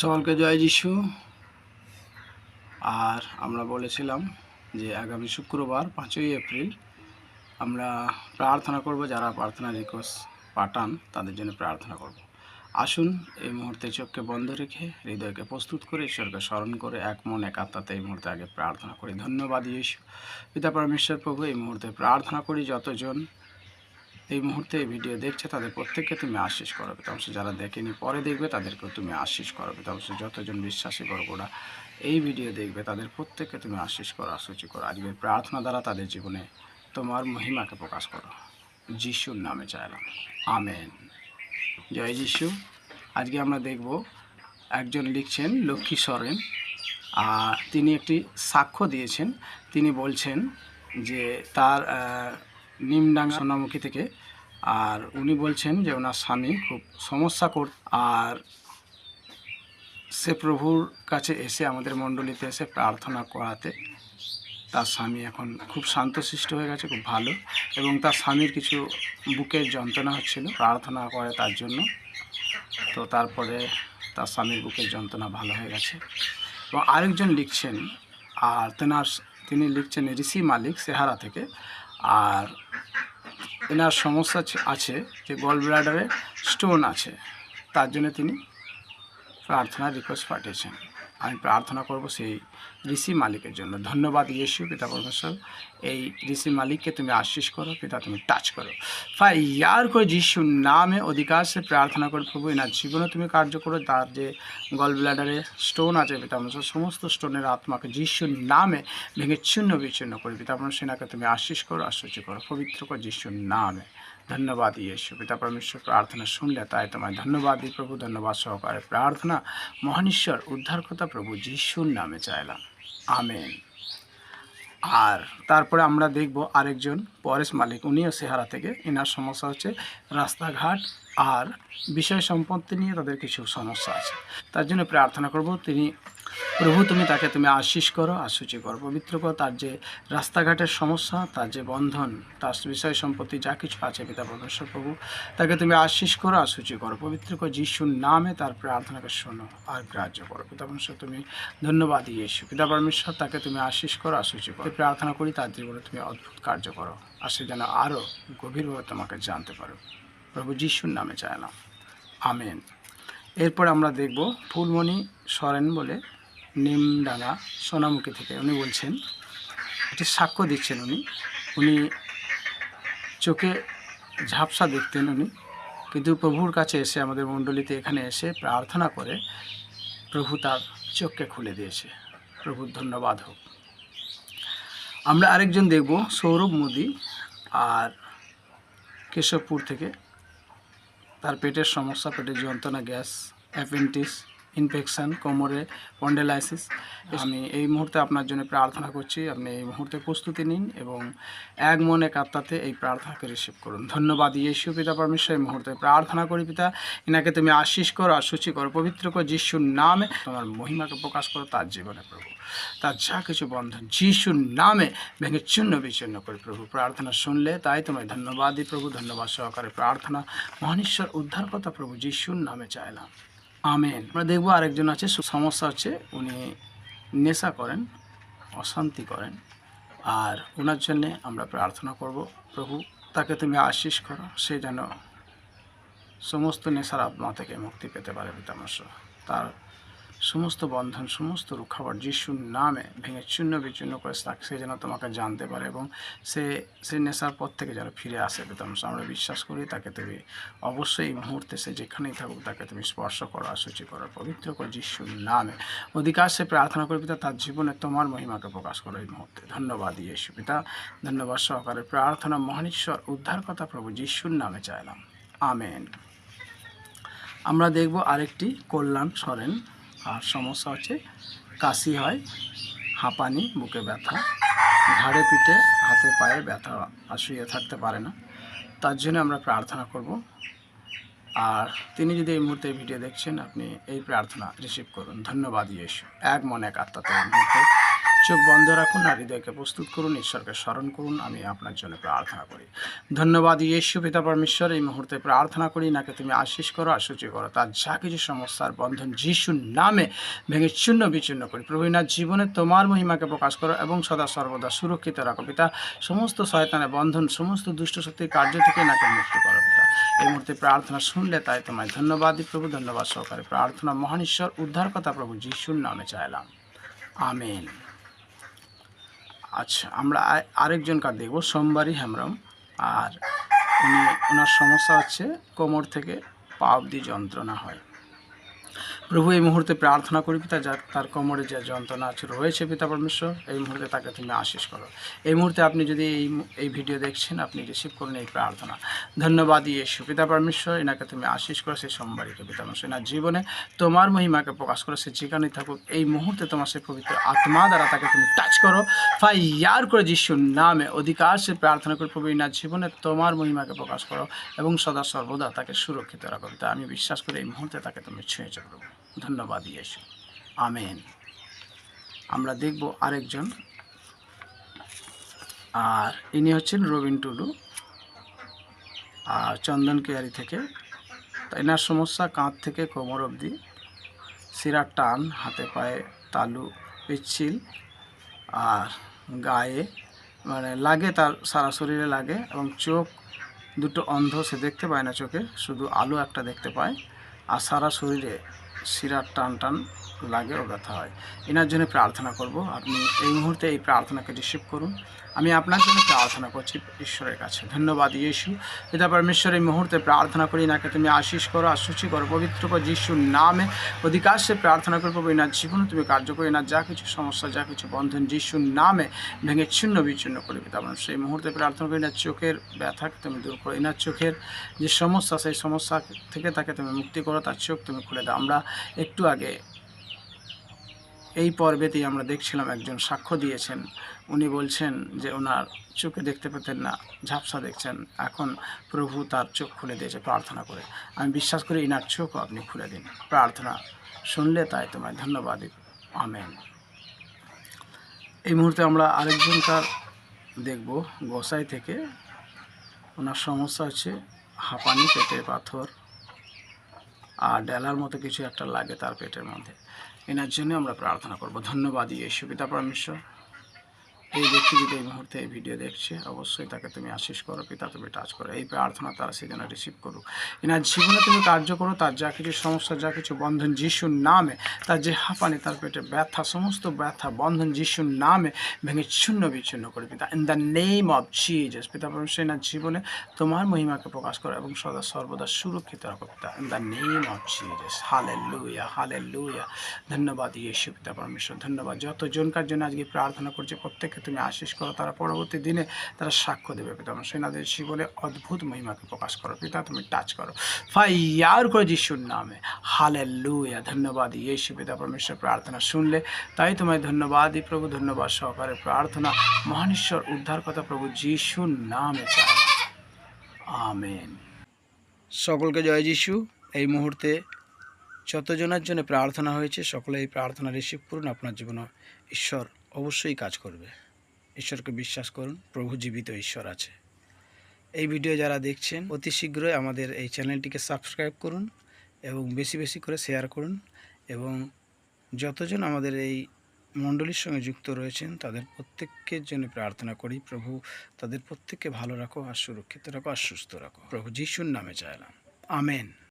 সকলকে জয় যিশু। আর আমরা বলেছিলাম যে আগামী শুক্রবার পাঁচই এপ্রিল আমরা প্রার্থনা করব, যারা প্রার্থনা রিকোয়েস্ট পাঠান তাদের জন্য প্রার্থনা করব। আসুন এই মুহূর্তে চোখকে বন্ধ রেখে, হৃদয়কে প্রস্তুত করে, ঈশ্বরকে স্মরণ করে, এক মন, এক এই মুহূর্তে আগে প্রার্থনা করি। ধন্যবাদ ইয়েশু পিতা পরমেশ্বর প্রভু, এই মুহূর্তে প্রার্থনা করি যতজন এই মুহূর্তে এই ভিডিও দেখছে, তাদের প্রত্যেককে তুমি আশিস করো। পিতাংশ যারা দেখেনি, পরে দেখবে তাদেরকেও তুমি আশিস করো। পিতাংশ যতজন বিশ্বাসী করো ওরা এই ভিডিও দেখবে, তাদের প্রত্যেককে তুমি আশিস করো, আশুচি করো। আজকের প্রার্থনা দ্বারা তাদের জীবনে তোমার মহিমাকে প্রকাশ করো। যিশুর নামে চাইলাম। আমেন। জয় যিশু। আজকে আমরা দেখব, একজন লিখছেন লক্ষ্মী সরেন আর তিনি একটি সাক্ষ্য দিয়েছেন। তিনি বলছেন যে তার নিমডাঙ্গা সোনামুখী থেকে। আর উনি বলছেন যে ওনার স্বামী খুব সমস্যা কর আর সে প্রভুর কাছে এসে আমাদের মণ্ডলীতে এসে প্রার্থনা করাতে তার স্বামী এখন খুব শান্তশিষ্ট হয়ে গেছে, খুব ভালো। এবং তার স্বামীর কিছু বুকের যন্ত্রণা হচ্ছিল, প্রার্থনা করে তার জন্য। তো তারপরে তার স্বামীর বুকের যন্ত্রণা ভালো হয়ে গেছে। এবং আরেকজন লিখছেন, আর তেনার, তিনি লিখছেন ঋষি মালিক, সেহারা থেকে। আর এনার সমস্যা আছে যে গল ব্লাডারে স্টোন আছে। তার জন্য তিনি প্রার্থনা রিকোয়েস্ট পাঠিয়েছেন। আমি প্রার্থনা করব সেই ঋষি মালিকের জন্য। ধন্যবাদ ইয়েশু, পিতা পরমেশ্বর এই ঋষি মালিককে তুমি আশিস করো, পিতা তুমি টাচ করো। ফাই ইয়ার করে যিশু নামে অধিকার সে প্রার্থনা করে, প্রভু, এনার জীবনে তুমি কার্য করো, তার যে গল ব্লাডারে স্টোন আছে, পিতা পরমেশ্বর সমস্ত স্টোনের আত্মাকে যিশুর নামে ভেঙে ছিন্ন বিচ্ছিন্ন করে পিতা পরমেশ্বর সেনাকে তুমি আশিস করো, আশ্চর্য করো। পবিত্র কর যিশুর নামে। ধন্যবাদ ইয়েশু। পিতা পরমেশ্বর, প্রার্থনা শুনলে তাই তোমায় ধন্যবাদ দিই প্রভু। ধন্যবাদ সহকারে প্রার্থনা। মহানীশ্বর, উদ্ধারকর্তা প্রভু যিশুর নামে চাইলাম। আমেন। আর তারপরে আমরা দেখব আরেকজন পরেশ মালিক। উনিও সেহারা থেকে। এনার সমস্যা হচ্ছে রাস্তাঘাট আর বিষয় সম্পত্তি নিয়ে তাদের কিছু সমস্যা আছে। তার জন্য প্রার্থনা করব। তিনি প্রভু, তুমি তাকে তুমি আশিস করো, আশুচি করো। পবিত্র করো, তার যে রাস্তাঘাটের সমস্যা, তার যে বন্ধন, তার বিষয় সম্পত্তি, যা কিছু আছে পিতা পরমেশ্বর প্রভু, তাকে তুমি আশিস করো, আশুচি করো। পবিত্র করো, যিশুর নামে তার প্রার্থনাকে শোনো আর গ্রাহ্য করো। পিতা পরমেশ্বর, তুমি ধন্যবাদ ইয়েশু। পিতা পরমেশ্বর, তাকে তুমি আশিস করো, আশুচি করো। প্রার্থনা করি, তার জীবনে তুমি অদ্ভুত কার্য করো। আর সে যেন আরও গভীরভাবে তোমাকে জানতে পারো। প্রভু যিশুর নামে চাইলাম আমেন। এরপর আমরা দেখব ফুলমণি সরেন বলে নিমডাঙ্গা সোনামুখী থেকে উনি বলছেন। একটি সাক্ষ্য দিচ্ছেন উনি। উনি চোখে ঝাপসা দেখতেন উনি। কিন্তু প্রভুর কাছে এসে আমাদের মণ্ডলীতে এখানে এসে প্রার্থনা করে প্রভু তার চোখকে খুলে দিয়েছে। প্রভুর ধন্যবাদ হোক। আমরা আরেকজন দেখব, সৌরভ মোদি আর কেশবপুর থেকে। তার পেটের সমস্যা, পেটের যন্ত্রণা, গ্যাস অ্যাপেন্টিস ইনফেকশন কোমরে পন্ডেলাইসিস আমি এই মুহূর্তে আপনার জন্য প্রার্থনা করছি, আপনি এই মুহূর্তে প্রস্তুতি নিন এবং এক মনে কাত্তাতে এই প্রার্থনাকে রিসিভ করুন। ধন্যবাদ, ইয়েশু পিতা পরমেশ্বর, এই মুহূর্তে প্রার্থনা করি পিতা। এনাকে তুমি আশিস করো আর সূচি করো, পবিত্র কর, যিশুর নামে তোমার মহিমাকে প্রকাশ করো, তার জীবনে প্রভু। তার যা কিছু বন্ধন যিশুর নামে ভেঙে চূর্ণ বিচ্ছিন্ন করে প্রভু। প্রার্থনা শুনলে তাই তোমায় ধন্যবাদ দিই প্রভু। ধন্যবাদ সহকারে প্রার্থনা। মহানীশ্বর, উদ্ধারকর্তা প্রভু, যিশুর নামে চাইলাম। আমেন। আমরা দেখব আরেকজন আছে সমস্যা হচ্ছে উনি নেশা করেন, অশান্তি করেন। আর ওনার জন্যে আমরা প্রার্থনা করব, প্রভু, তাকে তুমি আশিস করো, সে যেন সমস্ত নেশার আত্মা থেকে মুক্তি পেতে পারে পিতামশ তার সমস্ত বন্ধন, সমস্ত রুখাবার যিশুর নামে ভেঙে চূর্ণ বিচূর্ণ করে সে যেন তোমাকে জানতে পারে এবং সে সে নেশার পথ থেকে যেন ফিরে আসে। পিতামশ আমরা বিশ্বাস করি তাকে তুমি অবশ্যই এই মুহূর্তে সে যেখানেই থাকুক তাকে তুমি স্পর্শ করো আসুচি করো। পবিত্র করো যিশুর নামে অধিকার সে প্রার্থনা করে, পিতা, তার জীবনে তোমার মহিমাকে প্রকাশ করো এই মুহূর্তে। ধন্যবাদ ইয়েশু, পিতা। ধন্যবাদ সহকারে প্রার্থনা, মহানীশ্বর উদ্ধারকর্তা প্রভু যিশুর নামে চাইলাম। আমেন। আমরা দেখব আরেকটি কল্যাণ সরেন আর সমস্যা হচ্ছে কাশি হয়, হাঁপানি, বুকে ব্যথা, ঘাড়ে পিঠে, হাতে পায়ে ব্যথা আর শুয়ে থাকতে পারে না। তার জন্য আমরা প্রার্থনা করব। আর তিনি যদি এই মুহূর্তে ভিডিও দেখছেন, আপনি এই প্রার্থনা রিসিভ করুন। ধন্যবাদ, ইয়েশু। এক মনে এক আত্মাতে মুহূর্তে। চোখ বন্ধ রাখুন আর হৃদয়কে প্রস্তুত করুন, ঈশ্বরকে স্মরণ করুন, আমি আপনার জন্য প্রার্থনা করি। ধন্যবাদ, ইয়েশু পিতা পরমেশ্বর, এই মুহূর্তে প্রার্থনা করি, নাকে তুমি আশিস করো, আশুচি করো, তার যা কিছু সমস্যার বন্ধন যিশুর নামে ভেঙে চূর্ণ বিচূর্ণ করি। প্রভু না জীবনে তোমার মহিমাকে প্রকাশ করো এবং সদা সর্বদা সুরক্ষিত রাখো পিতা। সমস্ত শয়তানের বন্ধন, সমস্ত দুষ্ট শক্তির কার্য থেকে নাকে মুক্ত করো পিতা। এই মুহূর্তে প্রার্থনা শুনলে তাই তোমায় ধন্যবাদ প্রভু, ধন্যবাদ সহকারে প্রার্থনা। মহান ঈশ্বর উদ্ধারকতা প্রভু, যিশুর নামে চাইলাম। আমেন। আচ্ছা আমরা আরেকজন কার দেখব, সোমবারই হেমরম আর উনি, ওনার সমস্যা হচ্ছে কোমর থেকে পা অব্দি যন্ত্রণা হয়। প্রভু, এই মুহূর্তে প্রার্থনা করি, পিতা, যা তার কোমরে যে যন্ত্রণা আছে, রয়েছে, পিতা পরমেশ্বর, এই মুহূর্তে তাকে তুমি আশিস করো। এই মুহূর্তে আপনি যদি এই এই ভিডিও দেখছেন, আপনি রিসিভ করুন এই প্রার্থনা। ধন্যবাদ ইয়েশু, পিতা পরমেশ্বর, এনাকে তুমি আশিস করো, সেই সোমবারীকে, পিতা পরমেশ্বর, এনার জীবনে তোমার মহিমাকে প্রকাশ করো, সে যেখানেই থাকুক, এই মুহূর্তে তোমার সেই পবিত্র আত্মা দ্বারা তাকে তুমি টাচ করো। ফাই ইয়ার করে যিশুর নামে অধিকার, সে প্রার্থনা করে, প্রভু, এনার জীবনে তোমার মহিমাকে প্রকাশ করো এবং সদা সর্বদা তাকে সুরক্ষিত রাখো তা আমি বিশ্বাস করি এই মুহূর্তে তাকে তুমি ছুঁয়েছো প্রভু। ধন্যবাদ, ইয়েশু। আমেন। আমরা দেখব আরেকজন। আর ইনি হচ্ছেন রবিন টুডু। আর চন্দন কেয়ারি থেকে। এনার সমস্যা কাঁধ থেকে কোমর অবধি। শিরার টান, হাতে পায়ে তালু, পিচ্ছিল। আর গায়ে মানে লাগে তার, সারা শরীরে লাগে। এবং চোখ দুটো অন্ধ, সে দেখতে পায় না চোখে। শুধু আলো একটা দেখতে পায়। আর সারা শরীরে শিরার টান টান লাগে ও ব্যথা হয়। এনার জন্য প্রার্থনা করব। আপনি এই মুহূর্তে এই প্রার্থনাকে রিসিভ করুন। আমি আপনার জন্য প্রার্থনা করছি ঈশ্বরের কাছে। ধন্যবাদ ইয়েশু। পিতা পরমেশ্বর, এই মুহূর্তে প্রার্থনা করি নাকে তুমি আশিস করো, আশুচি করো, পবিত্র করো, যিশুর নামে অধিকার সে প্রার্থনা করব। এনার জীবনে তুমি কার্য করে, এনার যা কিছু সমস্যা, যা কিছু বন্ধন যিশুর নামে ভেঙে ছিন্ন বিচ্ছিন্ন করে পিতা পরমেশ্বর এই মুহূর্তে প্রার্থনা করি, এনার চোখের ব্যথাকে তুমি দূর করো। এনার চোখের যে সমস্যা, সেই সমস্যা থেকে তাকে তুমি মুক্তি করো। তার চোখ তুমি খুলে দাও। আমরা একটু আগে এই পর্বেতেই আমরা দেখছিলাম একজন সাক্ষ্য দিয়েছেন। উনি বলছেন যে ওনার চোখে দেখতে পেতেন না, ঝাপসা দেখছেন। এখন প্রভু তার চোখ খুলে দিয়েছে প্রার্থনা করে। আমি বিশ্বাস করি ইনার চোখও আপনি খুলে দিন। প্রার্থনা শুনলে তাই তোমায় ধন্যবাদ। আমেন। এই মুহূর্তে আমরা আরেকজনকার দেখব। গোসাই থেকে ওনার সমস্যা হচ্ছে হাঁপানি, পেটে পাথর, আর ডেলার মতো কিছু একটা লাগে তার পেটের মধ্যে। এনার জন্য আমরা প্রার্থনা করব। ধন্যবাদ ইয়েশু পিতা পরমেশ্বর। এই ব্যক্তি যদি এই মুহূর্তে এই ভিডিও দেখছে, অবশ্যই তাকে তুমি আশিস করো, পিতা তুমি টাচ করো। এই প্রার্থনা তারা সেজন্য রিসিভ করুক। এনার জীবনে তুমি কার্য করো, তার যা কিছু সমস্যা, যা কিছু বন্ধন যিশুর নামে, তার যে হাঁপানি, তার পেটে ব্যথা, সমস্ত ব্যথা, বন্ধন যিশুর নামে ভেঙে ছিন্ন বিচ্ছিন্ন করে পিতা in the name of Jesus পিতা পরমেশ্বর এনার জীবনে তোমার মহিমাকে প্রকাশ করো এবং সদা সর্বদা সুরক্ষিত রাখো, পিতা in the name of Jesus hallelujah hallelujah লুইয়া ধন্যবাদ, ইয়েশু, পিতা পরমেশ্বর, ধন্যবাদ। যত জনকার জন্য আজকে প্রার্থনা করছে প্রত্যেককে তুমি আশিস করো, তারা পরবর্তী দিনে তারা সাক্ষ্য দেবে পিতা সেনাদের জীবনে অদ্ভুত মহিমাকে প্রকাশ করো পিতা, তুমি টাচ করো। ফাইয়ার করে যিশুর নামে হালে লুইয়া ধন্যবাদ। ইয়েশু পিতা পরমেশ্বর, প্রার্থনা শুনলে তাই তোমায় ধন্যবাদ। দিই প্রভু, ধন্যবাদ সহকারে প্রার্থনা। মহানেশ্বর উদ্ধার কথা প্রভু যিশুর নামে আমেন। সকলকে জয় যিশু। এই মুহূর্তে যতজনের জন্য প্রার্থনা হয়েছে, সকলে এই প্রার্থনা রিসিভ করুন আপনার জীবনে ঈশ্বর অবশ্যই কাজ করবে। ঈশ্বরকে বিশ্বাস করুন, প্রভু জীবিত ঈশ্বর আছে। এই ভিডিও যারা দেখছেন, অতি শীঘ্রই আমাদের এই চ্যানেলটিকে সাবস্ক্রাইব করুন এবং বেশি বেশি করে শেয়ার করুন এবং যতজন আমাদের এই মণ্ডলীর সঙ্গে যুক্ত রয়েছেন, তাদের প্রত্যেকের জন্য প্রার্থনা করি, প্রভু তাদের প্রত্যেককে ভালো রাখো আর সুরক্ষিত রাখো আর সুস্থ রাখো। প্রভু যিশুর নামে চাইলাম। আমেন।